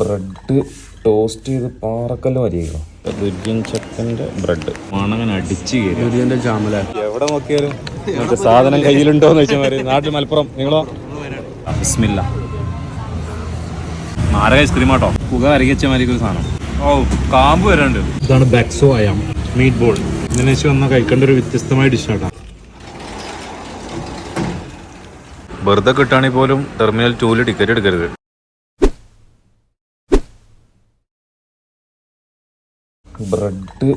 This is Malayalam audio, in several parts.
ബ്രെഡ് ടോസ്റ്റ് ചെയ്ത് പാറക്കല്ല് മതിയായിരുന്നു ദുര്യൻ ചക്കന്റെ ബ്രെഡ്. മണങ്ങനെ അടിച്ച് കയറി. ദുര്യന്റെ ജാമല. എവിടെ നോക്കിയാലും സാധനം കയ്യിലുണ്ടോ എന്ന് വെച്ചാൽ നാട്ടിൽ മലപ്പുറം. നിങ്ങളോ? ബിസ്മില്ല. നാരക ഐസ്ക്രീം ആട്ടോ. പുക അരകിച്ച മാതിരി ഒരു സാധനം. ഓ കാമ്പ് വരാണ്ട്. ഇതാണ് ബെക്സോ അയാം മീറ്റ് ബോൾ ഇന്തോനേഷ്യ വന്ന കഴിക്കേണ്ട ഒരു വ്യത്യസ്തമായ ഡിഷാട്ടാ വെറുതെ കിട്ടുകയാണെങ്കിൽ പോലും ടെർമിനൽ ടൂൽ ടിക്കറ്റ് എടുക്കരുത്. ബ്രെഡ്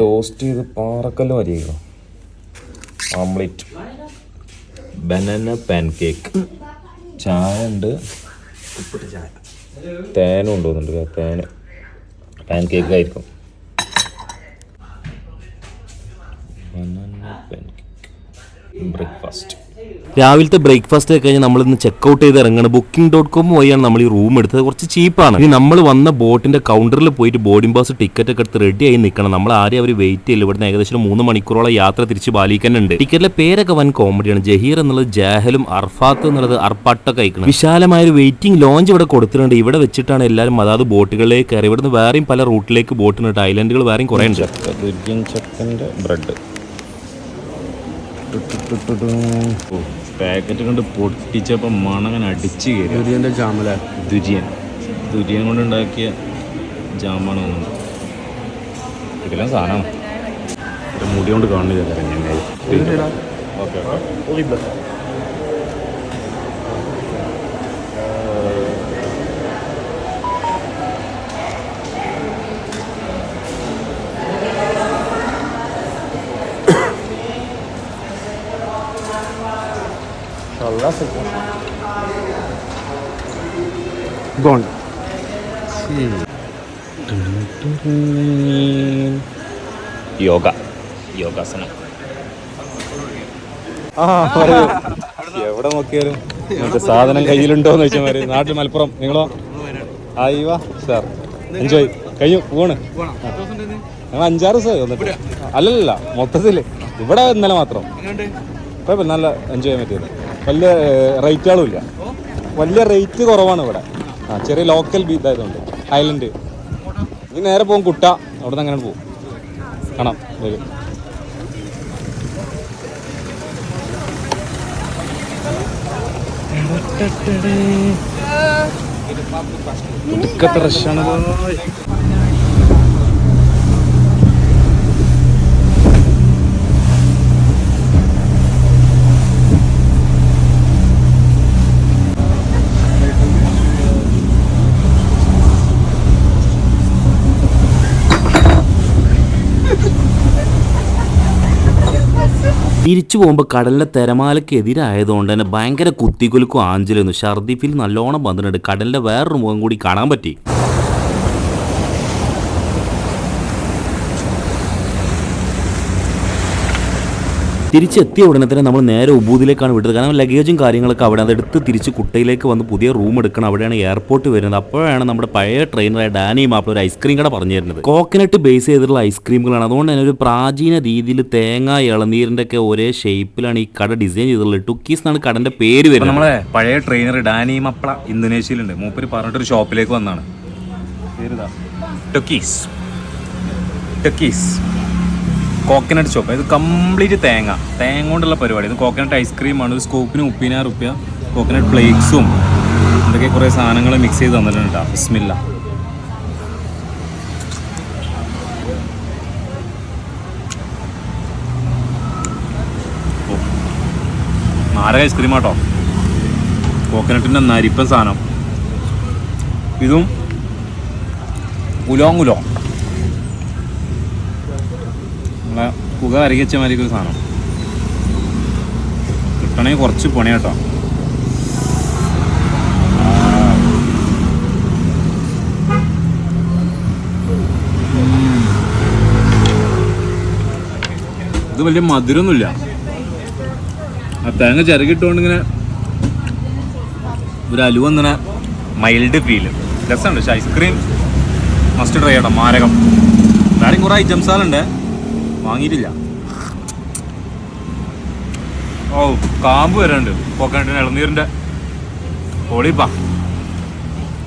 ടോസ്റ്റ് ചെയ്ത് പാറക്കല്ല് മതിയായിരുന്നു ഓംലെറ്റ് ബനന പാൻ കേക്ക് ചായ ഉണ്ട്. തേനും ഉണ്ട് തോന്നുന്നുണ്ട് തേന് പാൻ കേക്ക് ആയിരിക്കും. ബനാന പാൻ കേക്ക് ബ്രേക്ക്ഫാസ്റ്റ് രാവിലത്തെ ബ്രേക്ക്ഫാസ്റ്റ് ഒക്കെ കഴിഞ്ഞ് നമ്മൾ ഇന്ന് ചെയ്ത് ഇറങ്ങണം ബുക്കിംഗ് ഡോട്ട് കോം വഴിയാണ് നമ്മൾ ഈ റൂം എടുത്തത്. കുറച്ച് ചീപ്പാണ് ഇനി നമ്മൾ വന്ന ബോട്ടിന്റെ കൗണ്ടറിൽ പോയിട്ട് ബോർഡിംഗ് പാസ് ടിക്കറ്റ് ഒക്കെ എടുത്ത് റെഡി ആയി നിൽക്കണം നമ്മൾ ആരെയും അവർ വെയിറ്റ് ചെയ്യില്ല. ഇവിടുന്ന് ഏകദേശം മൂന്ന് മണിക്കൂറോളം യാത്ര തിരിച്ച് പാലിക്കാനുണ്ട് ടിക്കറ്റിലെ പേരൊക്കെ വൻ കോമഡിയാണ് ജഹീർ എന്നുള്ളത് ജാഹലും അർഫാത്ത് എന്നുള്ളത് അർപ്പാട്ടൊക്കെ അയക്കണം വിശാലമായ ഒരു വെയിറ്റിംഗ് ലോഞ്ച് ഇവിടെ കൊടുത്തിട്ടുണ്ട്. ഇവിടെ വെച്ചിട്ടാണ് എല്ലാവരും അതാത് ബോട്ടുകളിലേക്ക് കയറി. ഇവിടുന്ന് വേറെയും പല റൂട്ടിലേക്ക് ബോട്ടിനുണ്ട് ഐലൻഡുകൾ വേറെയും കുറേ ഉണ്ട്. ബ്രെഡ് പാക്കറ്റ് കൊണ്ട് പൊട്ടിച്ചപ്പോൾ മണങ്ങനെ അടിച്ച് കയറി. ദുര്യന്റെ ജാമല ദുര്യൻ. ദുര്യൻ കൊണ്ട് ഉണ്ടാക്കിയ ജാമാണ് തോന്നുന്നു. ഇതിലെല്ലാം സാധനം മുടി കൊണ്ട് കാണുന്നില്ല ഓക്കെ ഓക്കെ. ഓക്കെ ഗോൺ യോഗ. യോഗാസനം. ആ പറയൂ. എവിടെ നോക്കിയാലും മറ്റേ സാധനം കയ്യിലുണ്ടോ എന്ന് വെച്ചാൽ നാട്ടിൽ മലപ്പുറം. നിങ്ങളോ? ആയിവാ സാർ. എൻജോയ് കഴിഞ്ഞു പോണ്. ഞങ്ങൾ അഞ്ചാറ് ദിവസമായി വന്നിട്ട്. അല്ലല്ല മൊത്തത്തിൽ ഇവിടെ ഇന്നലെ മാത്രം. കുഴപ്പമില്ല നല്ല എൻജോയ് ചെയ്യാൻ പറ്റിയത് വലിയ റേറ്റുകളും ഇല്ല വലിയ റേറ്റ് കുറവാണ് ഇവിടെ. ആ ചെറിയ ലോക്കൽ ഇതായതുകൊണ്ട്. ഐലൻഡ് ഇനി നേരെ പോകും കുട്ട. അവിടെ നിന്ന് അങ്ങനെ പോകും. കാണാം. വരും. ഒടുക്കത്തെ റഷാണ് തിരിച്ചു പോകുമ്പോൾ കടലിലെ തിരമാലയ്ക്ക് എതിരായതുകൊണ്ട് തന്നെ ഭയങ്കര കുത്തിക്കുലുക്കും ആഞ്ചലും ഛർദി നല്ലോണം വന്നിട്ടുണ്ട്. കടലിന്റെ വേറൊരു മുഖം കൂടി കാണാൻ പറ്റി. തിരിച്ചെത്തിയ ഉടനെ തന്നെ നമ്മൾ നേരെ ഉബൂദിലേക്കാണ് വിടുന്നത് കാരണം ലഗേജും കാര്യങ്ങളൊക്കെ അവിടെ അതെടുത്ത് തിരിച്ച് കുട്ടയിലേക്ക് വന്ന് പുതിയ റൂം എടുക്കണം. അവിടെയാണ് എയർപോർട്ട് വരുന്നത്. അപ്പോഴാണ് നമ്മുടെ പഴയ ട്രെയിനറായ ഡാനി മാപ്പിൾ ഒരു ഐസ്ക്രീം കട പറഞ്ഞു തരുന്നത് കോക്കനട്ട് ബേസ് ചെയ്തിട്ടുള്ള ഐസ്ക്രീമുകളാണ് അതുകൊണ്ട് തന്നെ ഒരു പ്രാചീന രീതിയിൽ തേങ്ങ ഇളനീരിന്റെ ഒക്കെ ഒരേ ഷേപ്പിലാണ് ഈ കട ഡിസൈൻ ചെയ്തിട്ടുള്ളത്. ടുക്കീസ് എന്നാണ് കടന്റെ പേര് വരുന്നത്. നമ്മളെ പഴയ ട്രെയിനർ ഡാനി മാപ്പിള ഇന്തോനേഷ്യയിലുണ്ട്. മൂപ്പര് പറഞ്ഞിട്ടൊരു ഷോപ്പിലേക്ക് വന്നാണ് ടുക്കീസ് ടൊക്കീസ് കോക്കനട്ട് ഷോപ്പ് ഇത് കംപ്ലീറ്റ് തേങ്ങ. തേങ്ങ കൊണ്ടുള്ള പരിപാടി. ഇത് കോക്കനട്ട് ഐസ്ക്രീമാണ് ഒരു സ്കൂപ്പിന് മുപ്പതിനായിരം റുപ്യ. കോക്കനട്ട് ഫ്ലേക്സും എന്തൊക്കെ കുറേ സാധനങ്ങൾ മിക്സ് ചെയ്ത് തന്നിട്ടുണ്ട് ബിസ്മില്ല. നാരക ഐസ്ക്രീം ആട്ടോ. കോക്കനട്ടിന്റെ നരിപ്പൻ സാധനം. ഇതും ഉലോങ് ഉലോ നമ്മളെ പുക വരകച്ച മാതിരി ഒരു സാധനം. കിട്ടണമെങ്കിൽ കുറച്ച് പണി കേട്ടോ. ഇത് വലിയ മധുരമൊന്നുമില്ല. ആ തേങ്ങ ചിരകിട്ടുകൊണ്ട് ഇങ്ങനെ ഒരു അലുവ ഇങ്ങനെ മൈൽഡ് ഫീൽ രസമുണ്ട്. പക്ഷെ ഐസ്ക്രീം മസ്റ്റ് ട്രൈ ചെയ്യണം മാരകം. വേറെ കുറേ ഐറ്റംസുകളുണ്ട് വാങ്ങിയിട്ടില്ല. ഓ കാമ്പ് വരണ്ട് കോക്കനട്ടിന് ഇളനീരിന്റെ പൊളിപ്പാ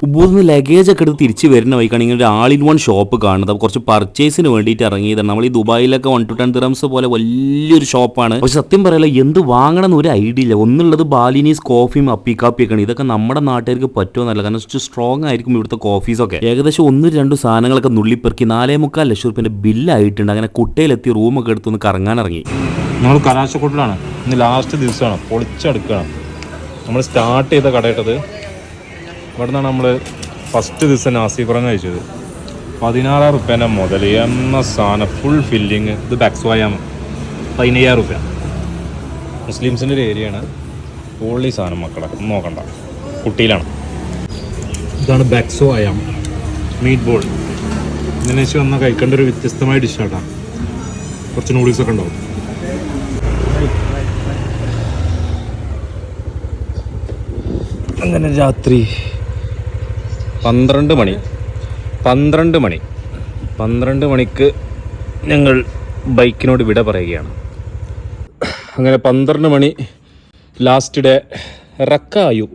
ഉബൂന്ന് ലഗേജ് ഒക്കെ എടുത്ത് തിരിച്ച് വരുന്ന വഴിക്കാണ് ഇങ്ങനെ ഒരു ആൾ ഇൻ വൺ ഷോപ്പ് കാണുന്നത് കുറച്ച് പർച്ചേസിന് വേണ്ടിയിട്ട് ഇറങ്ങിയതാണ്. നമ്മൾ ഈ ദുബായിലൊക്കെ വൺ ടു ടെൻ ദിറംസ് പോലെ വലിയൊരു ഷോപ്പാണ് പക്ഷെ സത്യം പറയല എന്ത് വാങ്ങണം എന്ന് ഒരു ഐഡിയ ഇല്ല. ഒന്നുള്ളത് ബാലിനീസ് കോഫിയും അപ്പി കാപ്പിയൊക്കെയാണ് ഇതൊക്കെ നമ്മുടെ നാട്ടുകാർക്ക് പറ്റുമെന്നല്ല കാരണം കുറച്ച് സ്ട്രോങ് ആയിരിക്കും ഇവിടുത്തെ കോഫീസൊക്കെ ഏകദേശം ഒന്ന് രണ്ട് സാധനങ്ങളൊക്കെ നുള്ളിപ്പെറുക്കി നാലേ മുക്കാൽ ലക്ഷം റുപ്യന്റെ ബില്ലായിട്ടുണ്ട് അങ്ങനെ കുട്ടയിലെത്തി റൂമൊക്കെ എടുത്തൊന്ന് കറങ്ങാൻ ഇറങ്ങി. നമ്മൾ കലാശക്കൂട്ടിലാണ്. ഇന്ന് ലാസ്റ്റ് ദിവസമാണ്. പൊളിച്ചെടുക്കുകയാണ് നമ്മൾ സ്റ്റാർട്ട് ചെയ്ത കടയിട്ടത് ഇവിടെ നിന്നാണ് നമ്മൾ ഫസ്റ്റ് ദിവസം നാസി കുറങ്ങ് കഴിച്ചത്. പതിനാറായിരം റുപ്യേന്റെ മുതൽ എന്ന സാധനം ഫുൾ ഫില്ലിങ് ഇത് ബാക്സ്വായാമ പതിനയ്യായിരം റുപ്യ. മുസ്ലിംസിന്റെ ഒരു ഏരിയയാണ് ഓൺലി സാധനം മക്കളെ ഒന്നും നോക്കണ്ട. കുട്ടിയിലാണ്. ഇതാണ് ബാക്സോ അയാം മീറ്റ് ബോൾ ഇതിനെ വെച്ച് വന്നാൽ കഴിക്കേണ്ട ഒരു വ്യത്യസ്തമായ ഡിഷാട്ടാണ് കുറച്ച് നൂഡിൽസൊക്കെ ഉണ്ടാവും. അങ്ങനെ രാത്രി പന്ത്രണ്ട് മണി. പന്ത്രണ്ട് മണി. പന്ത്രണ്ട് മണിക്ക് ഞങ്ങൾ ബൈക്കിനോട് വിട പറയുകയാണ്. അങ്ങനെ പന്ത്രണ്ട് മണി ലാസ്റ്റ് ഡേ റക്കായു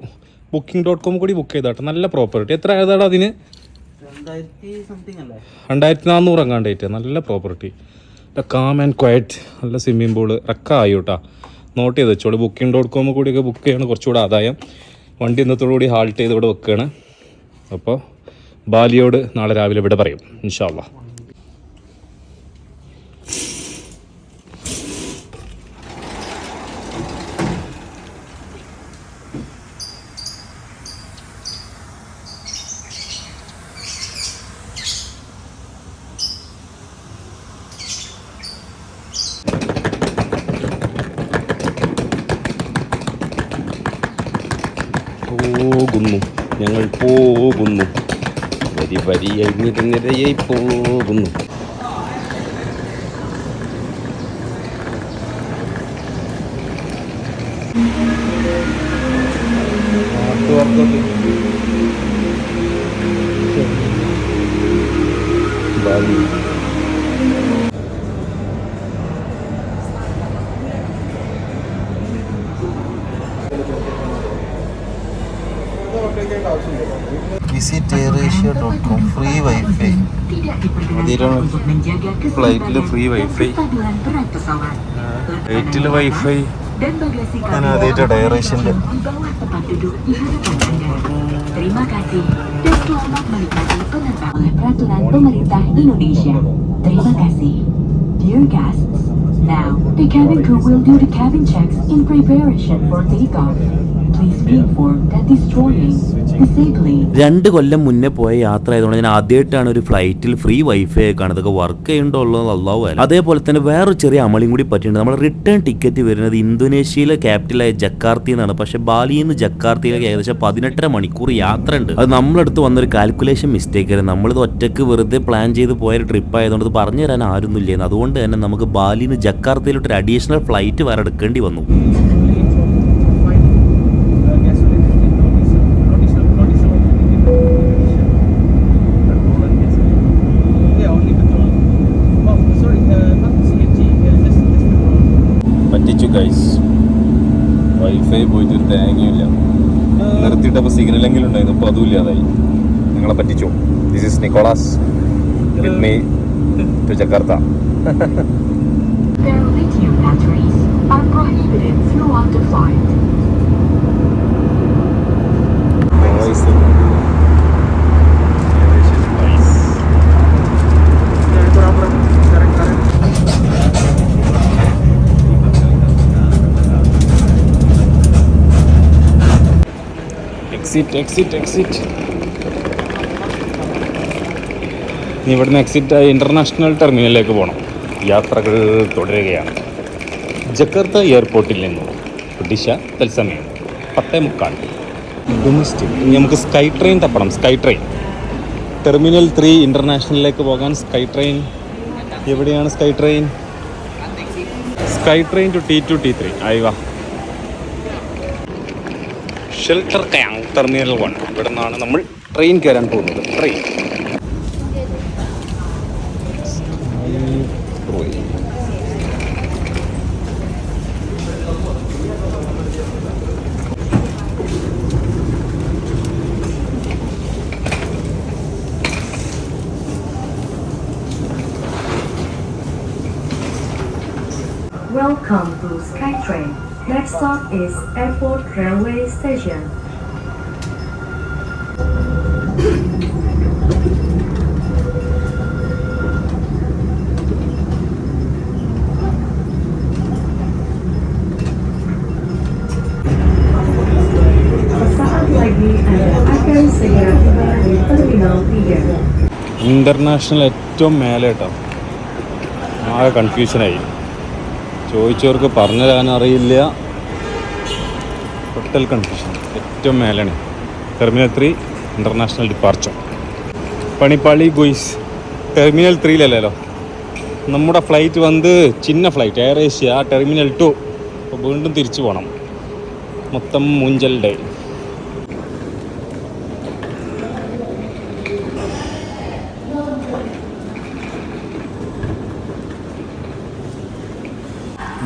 ബുക്കിംഗ് ഡോട്ട് കോം കൂടി ബുക്ക് ചെയ്തോട്ടെ. നല്ല പ്രോപ്പർട്ടി. എത്ര ഏതാണ് അതിന്? രണ്ടായിരത്തി നാനൂറ് ഡേറ്റ് നല്ല പ്രോപ്പർട്ടി. കാം ആൻഡ് ക്വയറ്റ് നല്ല സ്വിമ്മിംഗ് പൂൾ റക്കായു കേട്ടോ നോട്ട് ചെയ്ത് വെച്ചോളൂ. ബുക്കിംഗ് ഡോട്ട് കോം കൂടിയൊക്കെ ബുക്ക് ചെയ്യണം കുറച്ചുകൂടെ ആദായം. വണ്ടി ഇന്നത്തോടു കൂടി ഹാൾട്ട് ചെയ്ത് ഇവിടെ വെക്കുകയാണ് അപ്പോൾ ബാലിയോട് നാളെ രാവിലെ ഇവിടെ പറയും ഇൻഷാല്ല പോകുന്നു ഞങ്ങൾ പോകുന്നു. വരി വരിയായി നിരനിരയായി പോകുന്നു. Bali. Visit AirAsia dot com free wifi ഫ്ലൈറ്റിൽ ഫ്രീ വൈഫൈ ഫ്ലൈറ്റിൽ വൈഫൈ ഞാൻ ആദ്യമായിട്ടാണ് എയറേഷ്യന്റെ Terima kasih dan selamat menikmati penerbangan peraturan pemerintah Indonesia. Terima kasih. Dear guests, now the cabin crew will do the cabin checks in preparation for takeoff. രണ്ട് കൊല്ലം മുന്നേ പോയ യാത്ര ആയതുകൊണ്ട് ഞാൻ ആദ്യമായിട്ടാണ് ഒരു ഫ്ലൈറ്റിൽ ഫ്രീ വൈഫൈ ഒക്കെ ഇതൊക്കെ വർക്ക് ചെയ്യുന്നുണ്ടോ അള്ളാഹു അല്ല അതേപോലെ തന്നെ വേറൊരു ചെറിയ അമളിയും കൂടി പറ്റിയിട്ടുണ്ട്. നമ്മൾ റിട്ടേൺ ടിക്കറ്റ് വരുന്നത് ഇന്തോനേഷ്യയിലെ ക്യാപിറ്റലായ ജക്കാർത്തി എന്നാണ് പക്ഷേ ബാലിയിൽ നിന്ന് ജക്കാർത്തിയിലേക്ക് ഏകദേശം പതിനെട്ടര മണിക്കൂർ യാത്ര ഉണ്ട് അത് നമ്മളടുത്ത് വന്നൊരു കാൽക്കുലേഷൻ മിസ്റ്റേക്ക് ആയിരുന്നു. നമ്മളിത് ഒറ്റയ്ക്ക് വെറുതെ പ്ലാൻ ചെയ്ത് പോയ ട്രിപ്പ് ആയതുകൊണ്ട് പറഞ്ഞു തരാൻ ആരൊന്നും ഇല്ലായിരുന്നു അതുകൊണ്ട് തന്നെ നമുക്ക് ബാലിയിൽ നിന്ന് ജക്കാർത്തിയിലോട്ട് ഒരു അഡീഷണൽ ഫ്ലൈറ്റ് വേറെ എടുക്കേണ്ടി വന്നു. പറ്റിച്ചു ഗൈസ് വൈഫൈ പോയിട്ട് ഒരു തേങ്ങയില്ല നിർത്തിയിട്ടപ്പോൾ സിഗ്നലെങ്കിലും ഉണ്ടായിരുന്നു അപ്പോൾ അതും ഇല്ലാതായി. നിങ്ങളെ പറ്റിച്ചു. This is Nicholas with me to Jakarta their lithium batteries are prohibited throughout the flight. Exit exit exit ഇവിടുന്ന് എക്സിറ്റ് ആയി ഇന്റർനാഷണൽ ടെർമിനലിലേക്ക് പോകണം യാത്രകൾ തുടരുകയാണ്. ജക്കാർത്ത എയർപോർട്ടിൽ നിന്നും ഒഡീഷ തത്സമയം പത്തേ മുക്കാൽ. ഡൊമസ്റ്റിക് നമുക്ക് sky train തപ്പണം. Sky train. Terminal three ഇന്റർനാഷണലിലേക്ക് പോകാൻ സ്കൈ ട്രെയിൻ. എവിടെയാണ് sky train? Sky train to T two T three ആയിവാ shelter ക്യാങ് ടെർമിനൽ വൺ ഇവിടെ നിന്നാണ് നമ്മൾ ട്രെയിൻ കയറാൻ പോകുന്നത്. Train Welcome to SkyTrain. Next stop is Airport Railway Station. Sesaat lagi Anda akan segera tiba di Terminal 3. International ഏറ്റവും മേലെ കേട്ടോ ആകെ കൺഫ്യൂഷനായി ചോദിച്ചവർക്ക് പറഞ്ഞു തരാൻ അറിയില്ല. ടോട്ടൽ കൺഫ്യൂഷൻ ഏറ്റവും മേലാണ് ടെർമിനൽ ത്രീ ഇന്റർനാഷണൽ ഡിപ്പാർച്ചർ പണിപ്പാളി ഗുയ്സ്. ടെർമിനൽ ത്രീയിലല്ലോ നമ്മുടെ ഫ്ലൈറ്റ് വന്ന് ചിന്ന flight air Asia terminal two അപ്പോൾ വീണ്ടും തിരിച്ചു പോകണം മൊത്തം മൂഞ്ചൽ ഡേ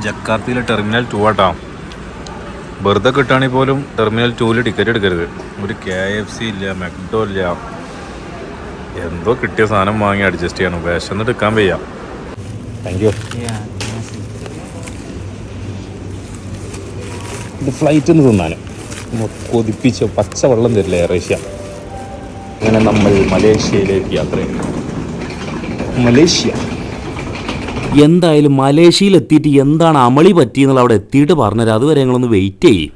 ജക്കാർത്തയിലെ ടെർമിനൽ ടു ആട്ടാ. വെറുതെ കിട്ടുകയാണെങ്കിൽ പോലും ടെർമിനൽ ടൂവിൽ ടിക്കറ്റ് എടുക്കരുത്. ഒരു കെ എഫ് സി ഇല്ല മെക്ഡോ ഇല്ല. എന്തോ കിട്ടിയ സാധനം വാങ്ങി അഡ്ജസ്റ്റ് ചെയ്യണം. വിശന്നിട്ട് എടുക്കാൻ വയ്യ. താങ്ക് യു ഇത് ഫ്ലൈറ്റിൽ നിന്ന് തിന്നാൻ കൊതിപ്പിച്ച് പച്ച വെള്ളം തരില്ല ഏറേഷ്യ. അങ്ങനെ നമ്മൾ മലേഷ്യയിലേക്ക് യാത്ര ചെയ്യുന്നു. മലേഷ്യ. എന്തായാലും മലേഷ്യയിൽ എത്തിയിട്ട് എന്താണ് അമളി പറ്റിയെന്നുള്ള അവിടെ എത്തിയിട്ട് പറഞ്ഞുതരാം. അതുവരെ ഞങ്ങളൊന്ന് വെയിറ്റ് ചെയ്യും.